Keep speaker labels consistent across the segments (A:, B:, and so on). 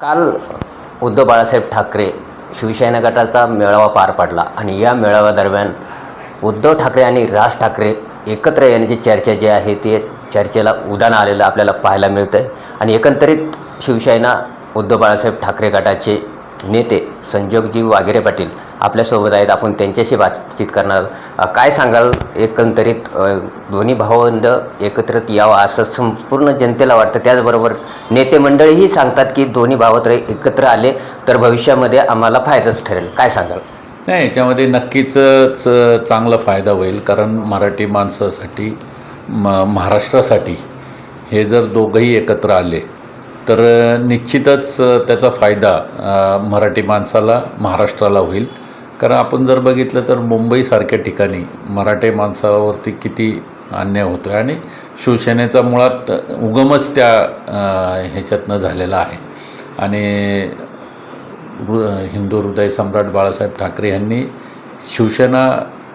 A: काल उद्धव बाळासाहेब ठाकरे शिवसेना गटाचा मेळावा पार पडला आणि या मेळाव्यादरम्यान उद्धव ठाकरे आणि राज ठाकरे एकत्र येण्याची चर्चा जी आहे ती चर्चेला उदाहरण आलेलं आपल्याला पाहायला मिळतं आहे आणि एकंदरीत शिवसेना उद्धव बाळासाहेब ठाकरे गटाचे नेते संजोगजी वागेरे पाटील आपल्यासोबत आहेत. आपण त्यांच्याशी बातचीत करणार काय सांगाल? एकंदरीत दोन्ही भावंड एकत्रित यावं असं संपूर्ण जनतेला वाटतं. त्याचबरोबर नेते मंडळीही सांगतात की दोन्ही भावत्र एकत्र आले तर भविष्यामध्ये आम्हाला फायदाच ठरेल. काय सांगाल?
B: नाही याच्यामध्ये नक्कीच चांगला फायदा होईल. कारण मराठी माणसासाठी म महाराष्ट्रासाठी हे जर दोघंही एकत्र आले तर निश्चितच त्याचा फायदा मराठी माणसाला महाराष्ट्राला होईल. कारण आपण जर बघितलं तर मुंबईसारख्या ठिकाणी मराठी माणसावरती किती अन्याय होतो आहे आणि शिवसेनेचा मुळात उगमच त्या ह्याच्यातनं झालेला आहे. आणि हिंदू हृदय सम्राट बाळासाहेब ठाकरे यांनी शिवसेना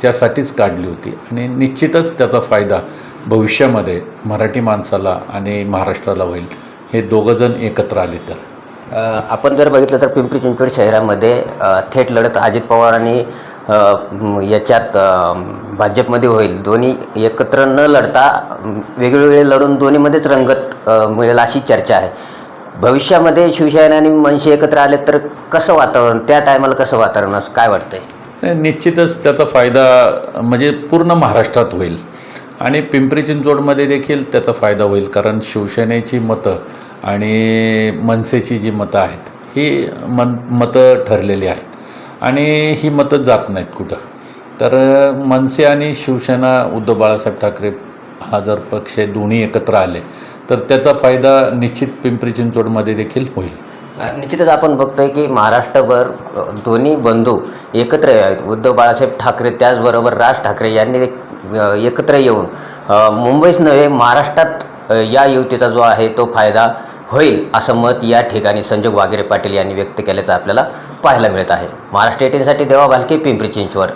B: त्यासाठीच काढली होती. आणि निश्चितच त्याचा फायदा भविष्यामध्ये मराठी माणसाला आणि महाराष्ट्राला होईल. हे दोघंजण एकत्र आले तर.
A: आपण जर बघितलं तर पिंपरी चिंचवड शहरामध्ये थेट लढत अजित पवार आणि याच्यात भाजपमध्ये होईल. दोन्ही एकत्र न लढता वेगवेगळे लढून दोन्हीमध्येच रंगत मिळेल अशी चर्चा आहे. भविष्यामध्ये शिवसेना आणि मनसे एकत्र आले तर कसं वातावरण त्या टायमाला कसं वातावरण असं काय वाटतंय?
B: निश्चितच त्याचा फायदा म्हणजे पूर्ण महाराष्ट्रात होईल. आणि पिंपरी चिंचवडमध्ये देखील त्याचा फायदा होईल कारण शिवसेनेची मतं आणि मनसेची जी मतं आहेत ही मन मतं ठरलेली आहेत. आणि ही मतं जात नाहीत कुठं. तर मनसे आणि शिवसेना उद्धव बाळासाहेब ठाकरे हा जर पक्ष दोन्ही एकत्र आले तर त्याचा फायदा निश्चित पिंपरी चिंचवडमध्ये देखील होईल.
A: निश्चितच आपण बघतोय की महाराष्ट्रभर दोन्ही बंधू एकत्र आहेत. उद्धव बाळासाहेब ठाकरे त्याचबरोबर राज ठाकरे यांनी एक- एकत्र येऊन. मुंबईच नव्हे महाराष्ट्रात या युतीचा जो आहे तो फायदा होईल असं मत या ठिकाणी संजोग वागेरे पाटील यांनी व्यक्त केल्याचं आपल्याला पाहायला मिळत आहे. महाराष्ट्र एटीनसाठी देवा भालके पिंपरी चिंचवड.